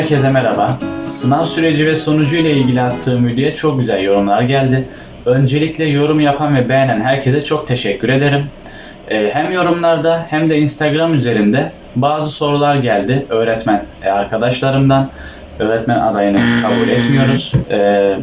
Herkese merhaba. Sınav süreci ve sonucu ile ilgili attığım videoya çok güzel yorumlar geldi. Öncelikle yorum yapan ve beğenen herkese çok teşekkür ederim. Ee, hem yorumlarda hem de Instagram üzerinde bazı sorular geldi öğretmen e, arkadaşlarımdan. Öğretmen adayını kabul etmiyoruz. Ee,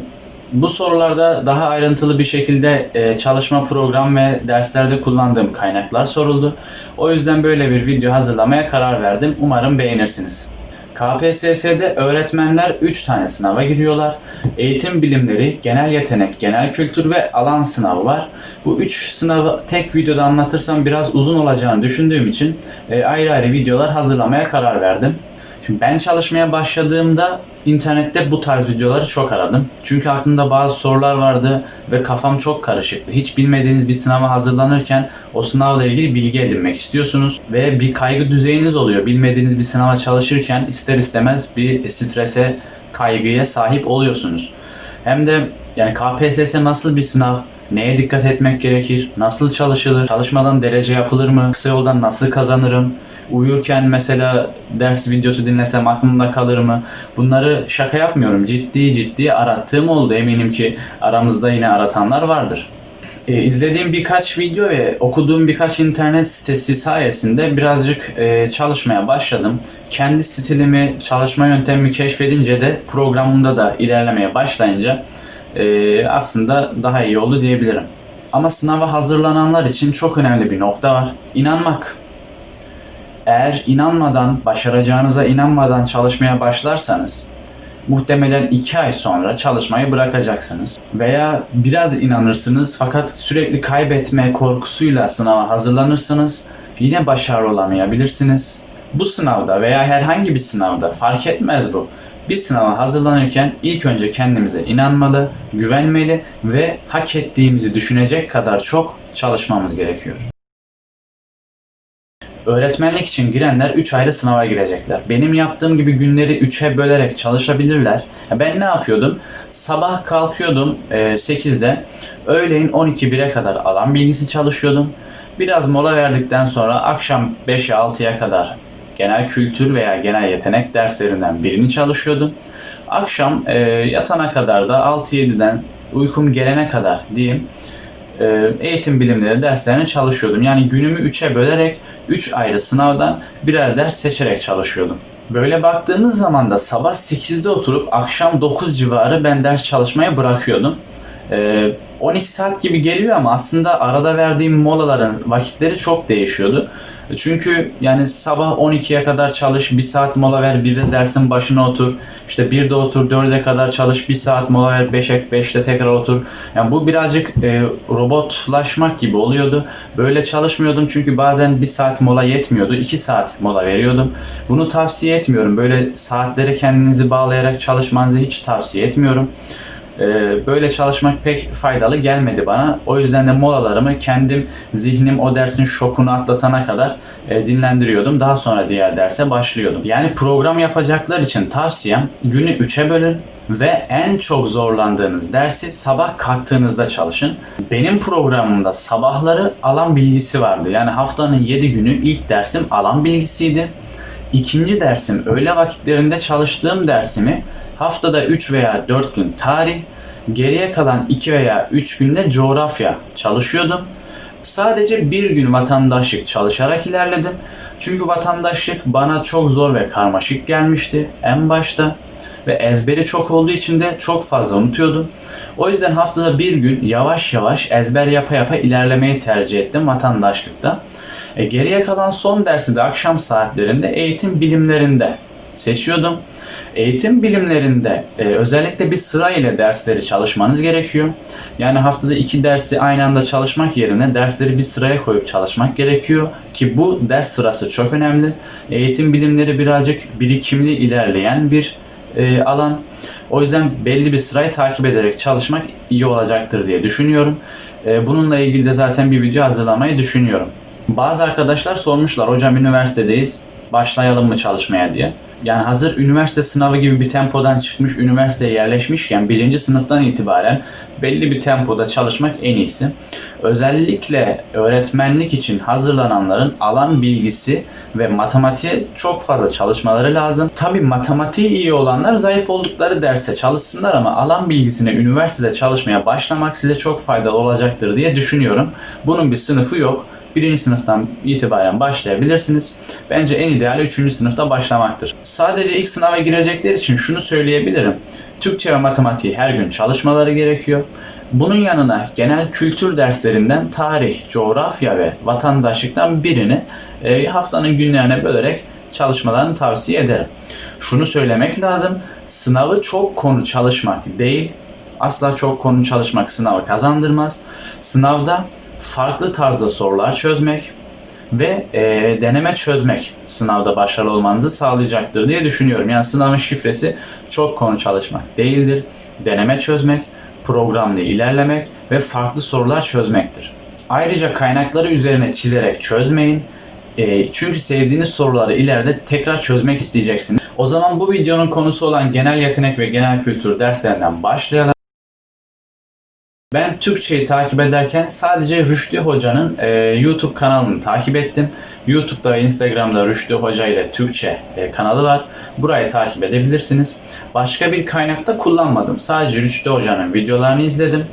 bu sorularda daha ayrıntılı bir şekilde e, çalışma program ve derslerde kullandığım kaynaklar soruldu. O yüzden böyle bir video hazırlamaya karar verdim. Umarım beğenirsiniz. KPSS'de öğretmenler 3 tane sınava giriyorlar. Eğitim bilimleri, genel yetenek, genel kültür ve alan sınavı var. Bu 3 sınavı tek videoda anlatırsam biraz uzun olacağını düşündüğüm için e, ayrı ayrı videolar hazırlamaya karar verdim. Şimdi ben çalışmaya başladığımda internette bu tarz videoları çok aradım. Çünkü aklımda bazı sorular vardı ve kafam çok karışıktı. Hiç bilmediğiniz bir sınava hazırlanırken o sınavla ilgili bilgi edinmek istiyorsunuz ve bir kaygı düzeyiniz oluyor. Bilmediğiniz bir sınava çalışırken ister istemez bir strese, kaygıya sahip oluyorsunuz. Hem de yani KPSS nasıl bir sınav? Neye dikkat etmek gerekir? Nasıl çalışılır? Çalışmadan derece yapılır mı? Kısa yoldan nasıl kazanırım? Uyurken mesela ders videosu dinlesem aklımda kalır mı? Bunları şaka yapmıyorum. Ciddi ciddi arattığım oldu. Eminim ki aramızda yine aratanlar vardır. E, izlediğim birkaç video ve okuduğum birkaç internet sitesi sayesinde birazcık e, çalışmaya başladım. Kendi stilimi, çalışma yöntemimi keşfedince de programımda da ilerlemeye başlayınca e, aslında daha iyi oldu diyebilirim. Ama sınava hazırlananlar için çok önemli bir nokta var. İnanmak. Eğer inanmadan, başaracağınıza inanmadan çalışmaya başlarsanız muhtemelen 2 ay sonra çalışmayı bırakacaksınız. Veya biraz inanırsınız fakat sürekli kaybetme korkusuyla sınava hazırlanırsınız. Yine başarılı olamayabilirsiniz. Bu sınavda veya herhangi bir sınavda fark etmez bu. Bir sınava hazırlanırken ilk önce kendimize inanmalı, güvenmeli ve hak ettiğimizi düşünecek kadar çok çalışmamız gerekiyor. Öğretmenlik için girenler 3 ayrı sınava girecekler. Benim yaptığım gibi günleri 3'e bölerek çalışabilirler. Ben ne yapıyordum? Sabah kalkıyordum e, 8'de. Öğleyin 12-1'e kadar alan bilgisi çalışıyordum. Biraz mola verdikten sonra akşam 5'e 6'ya kadar genel kültür veya genel yetenek derslerinden birini çalışıyordum. Akşam e, yatana kadar da 6-7'den uykum gelene kadar diyeyim e, eğitim bilimleri derslerini çalışıyordum. Yani günümü 3'e bölerek 3 ayrı sınavdan birer ders seçerek çalışıyordum. Böyle baktığımız zaman da sabah 8'de oturup akşam 9 civarı ben ders çalışmayı bırakıyordum. E, 12 saat gibi geliyor ama aslında arada verdiğim molaların vakitleri çok değişiyordu. Çünkü yani sabah 12'ye kadar çalış, 1 saat mola ver, bir de dersin başına otur. İşte 1'de otur, 4'e kadar çalış, 1 saat mola ver, 5'e 5'te tekrar otur. Yani bu birazcık e, robotlaşmak gibi oluyordu. Böyle çalışmıyordum çünkü bazen 1 saat mola yetmiyordu. 2 saat mola veriyordum. Bunu tavsiye etmiyorum. Böyle saatlere kendinizi bağlayarak çalışmanızı hiç tavsiye etmiyorum. Ee, böyle çalışmak pek faydalı gelmedi bana. O yüzden de molalarımı kendim zihnim o dersin şokunu atlatana kadar e, dinlendiriyordum. Daha sonra diğer derse başlıyordum. Yani program yapacaklar için tavsiyem günü 3'e bölün ve en çok zorlandığınız dersi sabah kalktığınızda çalışın. Benim programımda sabahları alan bilgisi vardı. Yani haftanın 7 günü ilk dersim alan bilgisiydi. İkinci dersim öğle vakitlerinde çalıştığım dersimi haftada 3 veya 4 gün tarih, geriye kalan 2 veya 3 günde coğrafya çalışıyordum. Sadece bir gün vatandaşlık çalışarak ilerledim. Çünkü vatandaşlık bana çok zor ve karmaşık gelmişti en başta ve ezberi çok olduğu için de çok fazla unutuyordum. O yüzden haftada bir gün yavaş yavaş ezber yapa yapa ilerlemeyi tercih ettim vatandaşlıkta. E, geriye kalan son dersi de akşam saatlerinde eğitim bilimlerinde seçiyordum. Eğitim bilimlerinde e, özellikle bir sıra ile dersleri çalışmanız gerekiyor. Yani haftada iki dersi aynı anda çalışmak yerine dersleri bir sıraya koyup çalışmak gerekiyor. Ki bu ders sırası çok önemli. Eğitim bilimleri birazcık birikimli ilerleyen bir e, alan. O yüzden belli bir sırayı takip ederek çalışmak iyi olacaktır diye düşünüyorum. E, bununla ilgili de zaten bir video hazırlamayı düşünüyorum. Bazı arkadaşlar sormuşlar hocam üniversitedeyiz başlayalım mı çalışmaya diye. Yani hazır üniversite sınavı gibi bir tempodan çıkmış, üniversiteye yerleşmişken birinci sınıftan itibaren belli bir tempoda çalışmak en iyisi. Özellikle öğretmenlik için hazırlananların alan bilgisi ve matematiğe çok fazla çalışmaları lazım. Tabi matematiği iyi olanlar zayıf oldukları derse çalışsınlar ama alan bilgisine üniversitede çalışmaya başlamak size çok faydalı olacaktır diye düşünüyorum. Bunun bir sınıfı yok. Birinci sınıftan itibaren başlayabilirsiniz. Bence en ideali üçüncü sınıfta başlamaktır. Sadece ilk sınava girecekler için şunu söyleyebilirim. Türkçe ve matematiği her gün çalışmaları gerekiyor. Bunun yanına genel kültür derslerinden tarih, coğrafya ve vatandaşlıktan birini e, haftanın günlerine bölerek çalışmalarını tavsiye ederim. Şunu söylemek lazım. Sınavı çok konu çalışmak değil, asla çok konu çalışmak sınavı kazandırmaz. Sınavda farklı tarzda sorular çözmek ve e, deneme çözmek sınavda başarılı olmanızı sağlayacaktır diye düşünüyorum. Yani sınavın şifresi çok konu çalışmak değildir. Deneme çözmek, programlı ilerlemek ve farklı sorular çözmektir. Ayrıca kaynakları üzerine çizerek çözmeyin. E, çünkü sevdiğiniz soruları ileride tekrar çözmek isteyeceksiniz. O zaman bu videonun konusu olan genel yetenek ve genel kültür derslerinden başlayalım. Ben Türkçeyi takip ederken sadece Rüştü Hoca'nın e, YouTube kanalını takip ettim. YouTube'da ve Instagram'da Rüştü Hoca ile Türkçe e, kanalı var. Burayı takip edebilirsiniz. Başka bir kaynakta kullanmadım. Sadece Rüştü Hoca'nın videolarını izledim.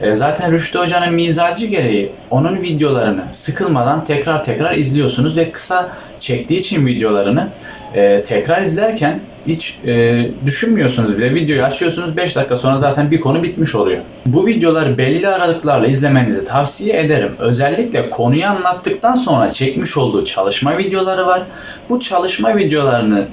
E, zaten Rüştü Hoca'nın mizacı gereği onun videolarını sıkılmadan tekrar tekrar izliyorsunuz ve kısa çektiği için videolarını e, tekrar izlerken hiç e, düşünmüyorsunuz bile. Videoyu açıyorsunuz 5 dakika sonra zaten bir konu bitmiş oluyor. Bu videoları belli aralıklarla izlemenizi tavsiye ederim. Özellikle konuyu anlattıktan sonra çekmiş olduğu çalışma videoları var. Bu çalışma videolarını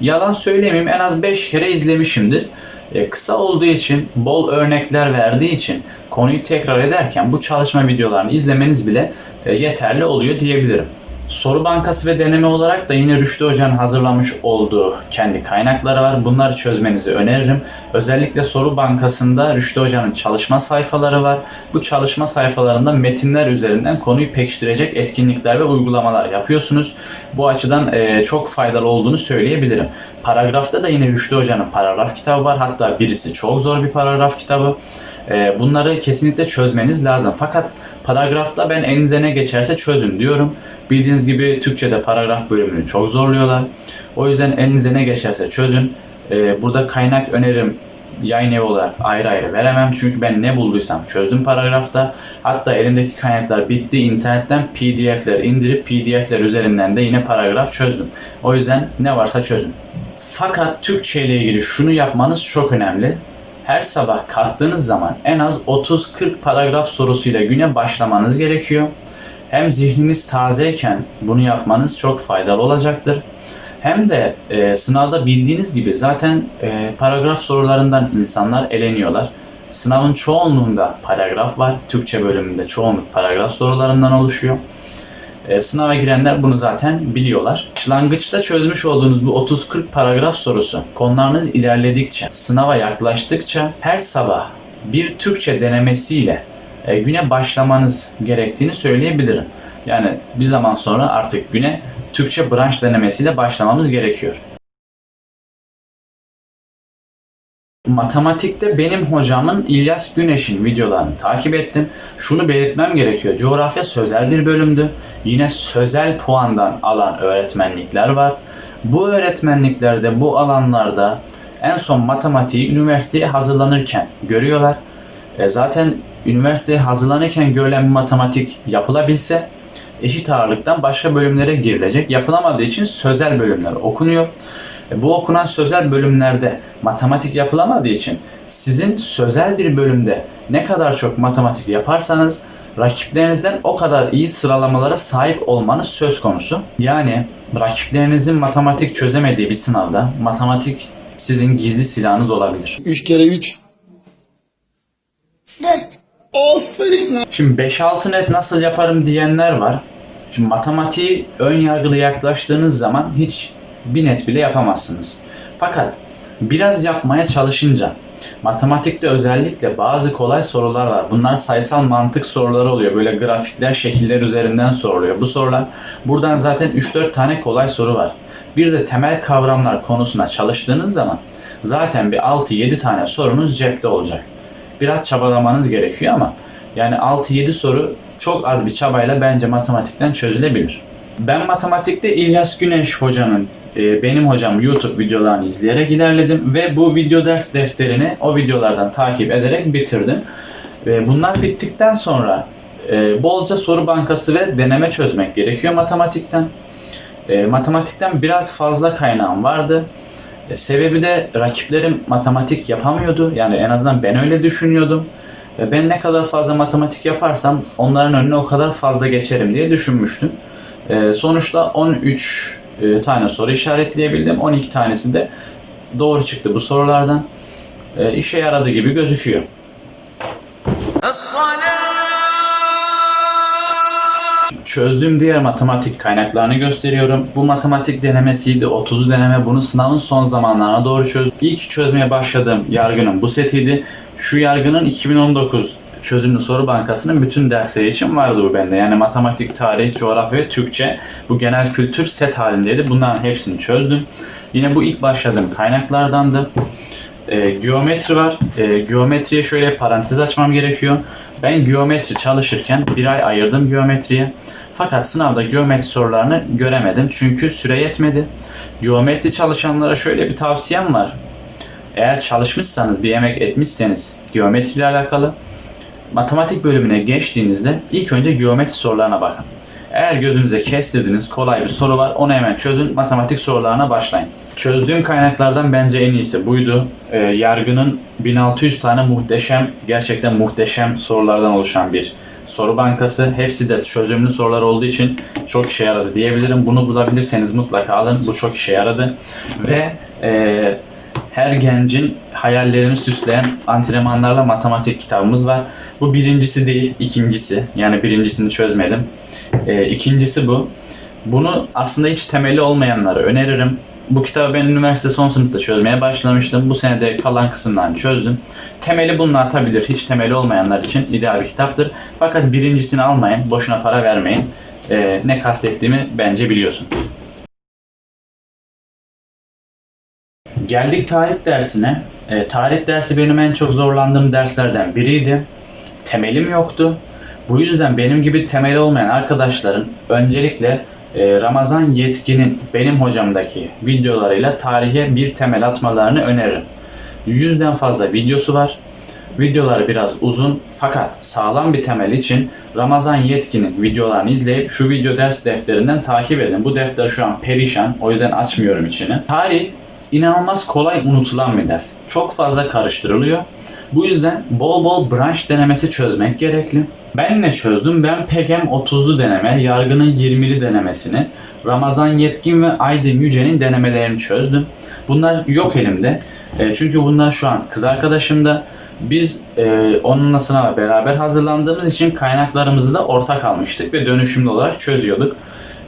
yalan söylemeyeyim en az 5 kere izlemişimdir. E, kısa olduğu için, bol örnekler verdiği için konuyu tekrar ederken bu çalışma videolarını izlemeniz bile e, yeterli oluyor diyebilirim. Soru bankası ve deneme olarak da yine Rüştü Hoca'nın hazırlamış olduğu kendi kaynakları var. Bunları çözmenizi öneririm. Özellikle soru bankasında Rüştü Hoca'nın çalışma sayfaları var. Bu çalışma sayfalarında metinler üzerinden konuyu pekiştirecek etkinlikler ve uygulamalar yapıyorsunuz. Bu açıdan e, çok faydalı olduğunu söyleyebilirim. Paragrafta da yine Rüştü Hoca'nın paragraf kitabı var. Hatta birisi çok zor bir paragraf kitabı. E, bunları kesinlikle çözmeniz lazım. Fakat paragrafta ben elinize ne geçerse çözün diyorum. Bildiğiniz gibi Türkçe'de paragraf bölümünü çok zorluyorlar. O yüzden elinize ne geçerse çözün. Ee, burada kaynak önerim yayın evi olarak ayrı ayrı veremem. Çünkü ben ne bulduysam çözdüm paragrafta. Hatta elimdeki kaynaklar bitti. İnternetten pdf'ler indirip pdf'ler üzerinden de yine paragraf çözdüm. O yüzden ne varsa çözün. Fakat Türkçe ile ilgili şunu yapmanız çok önemli. Her sabah kalktığınız zaman en az 30-40 paragraf sorusuyla güne başlamanız gerekiyor. Hem zihniniz tazeyken bunu yapmanız çok faydalı olacaktır. Hem de e, sınavda bildiğiniz gibi zaten e, paragraf sorularından insanlar eleniyorlar. Sınavın çoğunluğunda paragraf var. Türkçe bölümünde çoğunluk paragraf sorularından oluşuyor. E, sınava girenler bunu zaten biliyorlar. Başlangıçta çözmüş olduğunuz bu 30-40 paragraf sorusu konularınız ilerledikçe, sınava yaklaştıkça her sabah bir Türkçe denemesiyle e, güne başlamanız gerektiğini söyleyebilirim. Yani bir zaman sonra artık güne Türkçe branş denemesiyle başlamamız gerekiyor. Matematikte benim hocamın İlyas Güneş'in videolarını takip ettim. Şunu belirtmem gerekiyor. Coğrafya sözel bir bölümdü. Yine sözel puandan alan öğretmenlikler var. Bu öğretmenliklerde, bu alanlarda en son matematiği üniversiteye hazırlanırken görüyorlar. E zaten üniversiteye hazırlanırken görülen bir matematik yapılabilse eşit ağırlıktan başka bölümlere girilecek. Yapılamadığı için sözel bölümler okunuyor. E, bu okunan sözel bölümlerde matematik yapılamadığı için sizin sözel bir bölümde ne kadar çok matematik yaparsanız rakiplerinizden o kadar iyi sıralamalara sahip olmanız söz konusu. Yani rakiplerinizin matematik çözemediği bir sınavda matematik sizin gizli silahınız olabilir. 3 kere 3. Dört. Aferin lan. Şimdi 5-6 net nasıl yaparım diyenler var. Şimdi matematiği ön yargılı yaklaştığınız zaman hiç bir net bile yapamazsınız. Fakat biraz yapmaya çalışınca Matematikte özellikle bazı kolay sorular var. Bunlar sayısal mantık soruları oluyor. Böyle grafikler, şekiller üzerinden soruluyor. Bu sorular buradan zaten 3-4 tane kolay soru var. Bir de temel kavramlar konusuna çalıştığınız zaman zaten bir 6-7 tane sorunuz cepte olacak. Biraz çabalamanız gerekiyor ama yani 6-7 soru çok az bir çabayla bence matematikten çözülebilir. Ben matematikte İlyas Güneş hocanın benim hocam YouTube videolarını izleyerek ilerledim ve bu video ders defterini o videolardan takip ederek bitirdim. Bunlar bittikten sonra e, bolca soru bankası ve deneme çözmek gerekiyor matematikten. E, matematikten biraz fazla kaynağım vardı. E, sebebi de rakiplerim matematik yapamıyordu. Yani en azından ben öyle düşünüyordum. Ben ne kadar fazla matematik yaparsam onların önüne o kadar fazla geçerim diye düşünmüştüm. Sonuçta 13 e, tane soru işaretleyebildim. 12 tanesi de doğru çıktı bu sorulardan. E, işe yaradı gibi gözüküyor. Çözdüğüm diğer matematik kaynaklarını gösteriyorum. Bu matematik denemesiydi. 30'u deneme. Bunu sınavın son zamanlarına doğru çözdüm. İlk çözmeye başladığım yargının bu setiydi. Şu yargının 2019 çözümlü soru bankasının bütün dersleri için vardı bu bende. Yani matematik, tarih, coğrafya ve Türkçe bu genel kültür set halindeydi. Bunların hepsini çözdüm. Yine bu ilk başladığım kaynaklardandı. E, geometri var. E, geometriye şöyle parantez açmam gerekiyor. Ben geometri çalışırken bir ay ayırdım geometriye. Fakat sınavda geometri sorularını göremedim. Çünkü süre yetmedi. Geometri çalışanlara şöyle bir tavsiyem var. Eğer çalışmışsanız, bir emek etmişseniz geometri ile alakalı matematik bölümüne geçtiğinizde ilk önce geometri sorularına bakın. Eğer gözünüze kestirdiğiniz kolay bir soru var onu hemen çözün matematik sorularına başlayın. Çözdüğüm kaynaklardan bence en iyisi buydu. Ee, yargının 1600 tane muhteşem, gerçekten muhteşem sorulardan oluşan bir soru bankası. Hepsi de çözümlü sorular olduğu için çok işe yaradı diyebilirim. Bunu bulabilirseniz mutlaka alın. Bu çok işe yaradı. Ve e, her gencin hayallerini süsleyen antrenmanlarla matematik kitabımız var. Bu birincisi değil, ikincisi. Yani birincisini çözmedim. Ee, ikincisi bu. Bunu aslında hiç temeli olmayanlara öneririm. Bu kitabı ben üniversite son sınıfta çözmeye başlamıştım. Bu sene de kalan kısımdan çözdüm. Temeli bunu atabilir. Hiç temeli olmayanlar için ideal bir kitaptır. Fakat birincisini almayın. Boşuna para vermeyin. Ee, ne kastettiğimi bence biliyorsun. Geldik tarih dersine. E, tarih dersi benim en çok zorlandığım derslerden biriydi. Temelim yoktu. Bu yüzden benim gibi temeli olmayan arkadaşların öncelikle e, Ramazan Yetkin'in benim hocamdaki videolarıyla tarihe bir temel atmalarını öneririm. Yüzden fazla videosu var. Videoları biraz uzun fakat sağlam bir temel için Ramazan Yetkin'in videolarını izleyip şu video ders defterinden takip edin. Bu defter şu an perişan o yüzden açmıyorum içini. Tarih inanılmaz kolay unutulan bir ders. Çok fazla karıştırılıyor. Bu yüzden bol bol branş denemesi çözmek gerekli. Ben ne çözdüm? Ben PEGEM 30'lu deneme, yargının 20'li denemesini, Ramazan Yetkin ve Aydın Yüce'nin denemelerini çözdüm. Bunlar yok elimde. E, çünkü bunlar şu an kız arkadaşımda. Biz e, onunla sınava beraber hazırlandığımız için kaynaklarımızı da ortak almıştık ve dönüşümlü olarak çözüyorduk.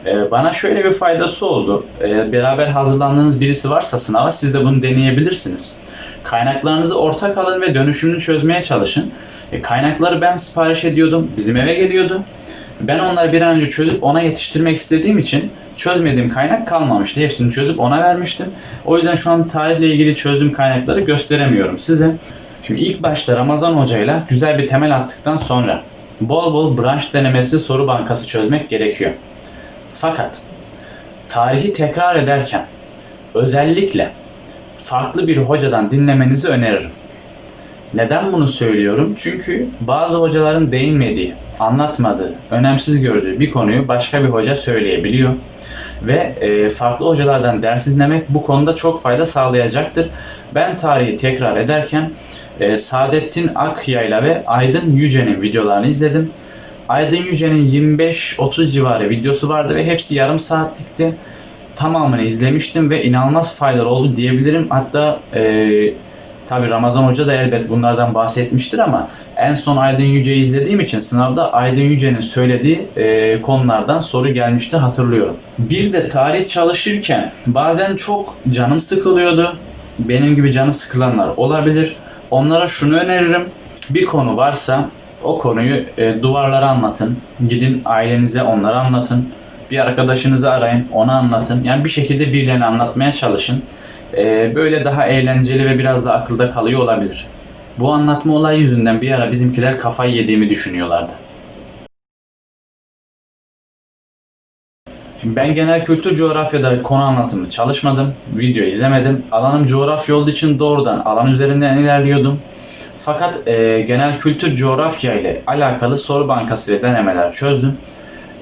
E, bana şöyle bir faydası oldu. E, beraber hazırlandığınız birisi varsa sınava siz de bunu deneyebilirsiniz. Kaynaklarınızı ortak alın ve dönüşümlü çözmeye çalışın. E, kaynakları ben sipariş ediyordum. Bizim eve geliyordu. Ben onları bir an önce çözüp ona yetiştirmek istediğim için çözmediğim kaynak kalmamıştı. Hepsini çözüp ona vermiştim. O yüzden şu an tarihle ilgili çözdüğüm kaynakları gösteremiyorum size. Şimdi ilk başta Ramazan hocayla güzel bir temel attıktan sonra bol bol branş denemesi soru bankası çözmek gerekiyor. Fakat tarihi tekrar ederken özellikle farklı bir hocadan dinlemenizi öneririm. Neden bunu söylüyorum? Çünkü bazı hocaların değinmediği, anlatmadığı, önemsiz gördüğü bir konuyu başka bir hoca söyleyebiliyor. Ve e, farklı hocalardan ders dinlemek bu konuda çok fayda sağlayacaktır. Ben tarihi tekrar ederken e, Saadettin Akyayla ve Aydın Yüce'nin videolarını izledim. Aydın Yüce'nin 25-30 civarı videosu vardı ve hepsi yarım saatlikti. Tamamını izlemiştim ve inanılmaz faydalı oldu diyebilirim. Hatta e, tabi Ramazan Hoca da elbet bunlardan bahsetmiştir ama en son Aydın Yüce'yi izlediğim için sınavda Aydın Yüce'nin söylediği e, konulardan soru gelmişti hatırlıyorum. Bir de tarih çalışırken bazen çok canım sıkılıyordu. Benim gibi canı sıkılanlar olabilir. Onlara şunu öneririm. Bir konu varsa o konuyu e, duvarlara anlatın. Gidin ailenize onları anlatın. Bir arkadaşınızı arayın, ona anlatın. Yani bir şekilde birilerine anlatmaya çalışın. E, böyle daha eğlenceli ve biraz da akılda kalıyor olabilir. Bu anlatma olayı yüzünden bir ara bizimkiler kafayı yediğimi düşünüyorlardı. Şimdi ben genel kültür coğrafyada konu anlatımı çalışmadım, video izlemedim. Alanım coğrafya olduğu için doğrudan alan üzerinden ilerliyordum. Fakat e, genel kültür coğrafya ile alakalı soru bankası ve denemeler çözdüm.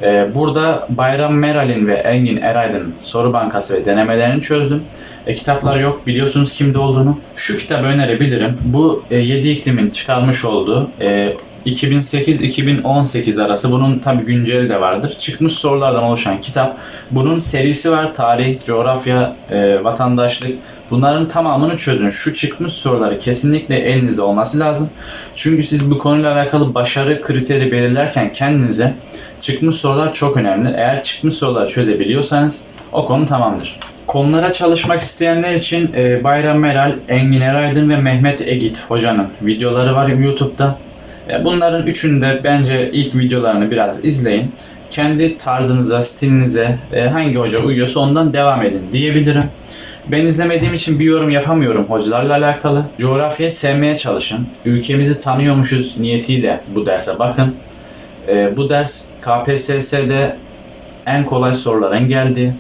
E, burada Bayram Meral'in ve Engin Eraydın soru bankası ve denemelerini çözdüm. E, kitaplar yok biliyorsunuz kimde olduğunu. Şu kitabı önerebilirim. Bu e, 7 iklimin çıkarmış olduğu e, 2008-2018 arası bunun tabi günceli de vardır. Çıkmış sorulardan oluşan kitap. Bunun serisi var. Tarih, coğrafya, e, vatandaşlık. Bunların tamamını çözün. Şu çıkmış soruları kesinlikle elinizde olması lazım. Çünkü siz bu konuyla alakalı başarı kriteri belirlerken kendinize çıkmış sorular çok önemli. Eğer çıkmış soruları çözebiliyorsanız o konu tamamdır. Konulara çalışmak isteyenler için e, Bayram Meral, Engin Eraydın ve Mehmet Egit hocanın videoları var YouTube'da. E, Bunların üçünü de bence ilk videolarını biraz izleyin. Kendi tarzınıza, stilinize e, hangi hoca uyuyorsa ondan devam edin diyebilirim. Ben izlemediğim için bir yorum yapamıyorum hocalarla alakalı. Coğrafyayı sevmeye çalışın. Ülkemizi tanıyormuşuz niyetiyle bu derse bakın. E, bu ders KPSS'de en kolay soruların geldiği,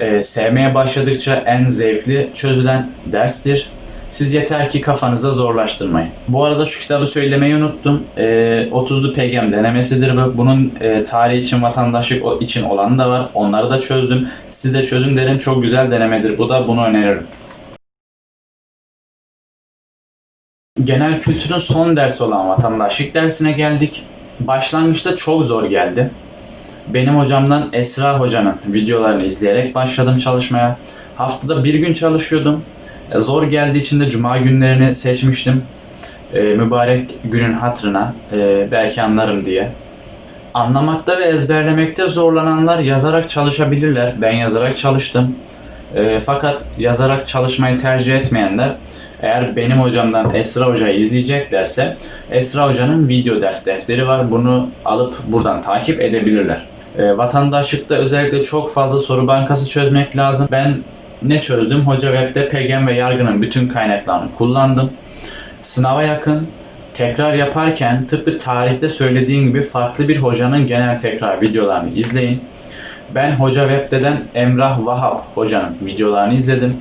e, sevmeye başladıkça en zevkli çözülen derstir. Siz yeter ki kafanıza zorlaştırmayın. Bu arada şu kitabı söylemeyi unuttum. E, 30'lu PGM denemesidir bu. Bunun e, tarih için, vatandaşlık için olanı da var. Onları da çözdüm. Siz de çözün derim. Çok güzel denemedir. Bu da bunu öneririm. Genel kültürün son dersi olan vatandaşlık dersine geldik. Başlangıçta çok zor geldi. Benim hocamdan Esra hocanın videolarını izleyerek başladım çalışmaya. Haftada bir gün çalışıyordum. E, Zor geldiği için de cuma günlerini seçmiştim. E, mübarek günün hatırına e, belki anlarım diye. Anlamakta ve ezberlemekte zorlananlar yazarak çalışabilirler. Ben yazarak çalıştım. E, fakat yazarak çalışmayı tercih etmeyenler eğer benim hocamdan Esra Hoca'yı izleyeceklerse Esra Hoca'nın video ders defteri var. Bunu alıp buradan takip edebilirler. E, vatandaşlıkta özellikle çok fazla soru bankası çözmek lazım. Ben ne çözdüm? Hoca Web'de PGM ve yargının bütün kaynaklarını kullandım. Sınava yakın tekrar yaparken tıpkı tarihte söylediğim gibi farklı bir hocanın genel tekrar videolarını izleyin. Ben Hoca Web'den Emrah Vahap hocanın videolarını izledim.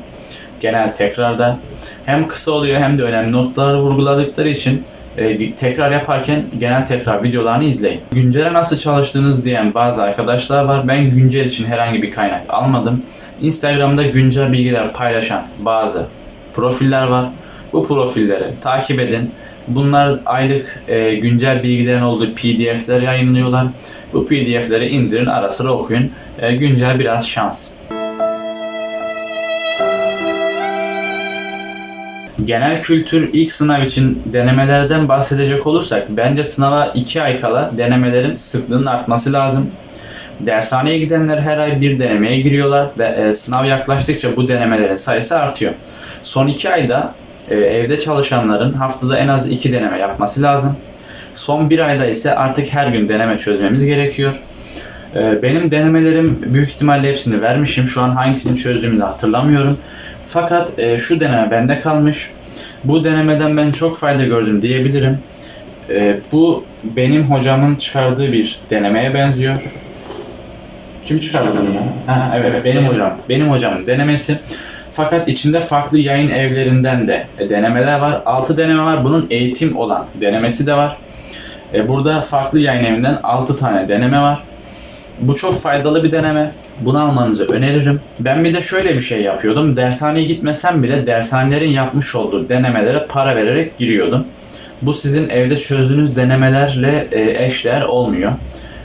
Genel tekrarda. Hem kısa oluyor hem de önemli notları vurguladıkları için e, tekrar yaparken genel tekrar videolarını izleyin. Güncele nasıl çalıştığınız diyen bazı arkadaşlar var. Ben güncel için herhangi bir kaynak almadım. Instagram'da güncel bilgiler paylaşan bazı profiller var. Bu profilleri takip edin. Bunlar aylık e, güncel bilgilerin olduğu PDF'ler yayınlıyorlar. Bu PDF'leri indirin, ara sıra okuyun. E, güncel biraz şans. Genel kültür ilk sınav için denemelerden bahsedecek olursak bence sınava 2 ay kala denemelerin sıklığının artması lazım. Dershaneye gidenler her ay bir denemeye giriyorlar. De, e, sınav yaklaştıkça bu denemelerin sayısı artıyor. Son 2 ayda e, evde çalışanların haftada en az 2 deneme yapması lazım. Son 1 ayda ise artık her gün deneme çözmemiz gerekiyor. E, benim denemelerim büyük ihtimalle hepsini vermişim. Şu an hangisini çözdüğümü de hatırlamıyorum. Fakat e, şu deneme bende kalmış. Bu denemeden ben çok fayda gördüm diyebilirim. E, bu benim hocamın çıkardığı bir denemeye benziyor. Kim çıkardı bunu? Ha, evet, evet, benim hocam. Benim hocamın denemesi. Fakat içinde farklı yayın evlerinden de e, denemeler var. 6 deneme var. Bunun eğitim olan denemesi de var. E, burada farklı yayın evinden 6 tane deneme var. Bu çok faydalı bir deneme. Bunu almanızı öneririm. Ben bir de şöyle bir şey yapıyordum. Dershaneye gitmesem bile dershanelerin yapmış olduğu denemelere para vererek giriyordum. Bu sizin evde çözdüğünüz denemelerle e, eşdeğer olmuyor.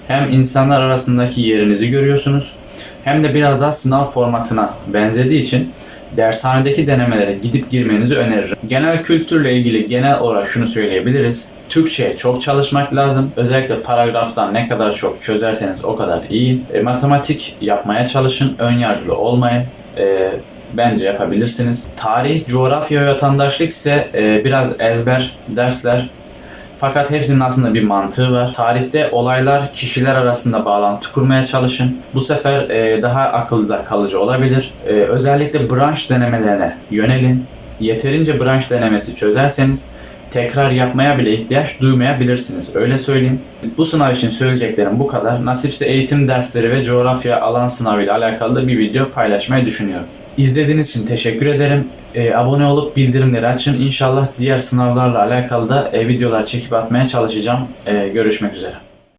Hem insanlar arasındaki yerinizi görüyorsunuz hem de biraz daha sınav formatına benzediği için dershanedeki denemelere gidip girmenizi öneririm. Genel kültürle ilgili genel olarak şunu söyleyebiliriz. Türkçe çok çalışmak lazım. Özellikle paragraftan ne kadar çok çözerseniz o kadar iyi. E, matematik yapmaya çalışın. Ön yargılı olmayın. E, bence yapabilirsiniz. Tarih, coğrafya ve vatandaşlık ise e, biraz ezber dersler. Fakat hepsinin aslında bir mantığı var. Tarihte olaylar kişiler arasında bağlantı kurmaya çalışın. Bu sefer e, daha akılda kalıcı olabilir. E, özellikle branş denemelerine yönelin. Yeterince branş denemesi çözerseniz tekrar yapmaya bile ihtiyaç duymayabilirsiniz. Öyle söyleyeyim. Bu sınav için söyleyeceklerim bu kadar. Nasipse eğitim dersleri ve coğrafya alan sınavıyla alakalı da bir video paylaşmayı düşünüyorum. İzlediğiniz için teşekkür ederim. Ee, abone olup bildirimleri açın. İnşallah diğer sınavlarla alakalı da e, videolar çekip atmaya çalışacağım. Ee, görüşmek üzere.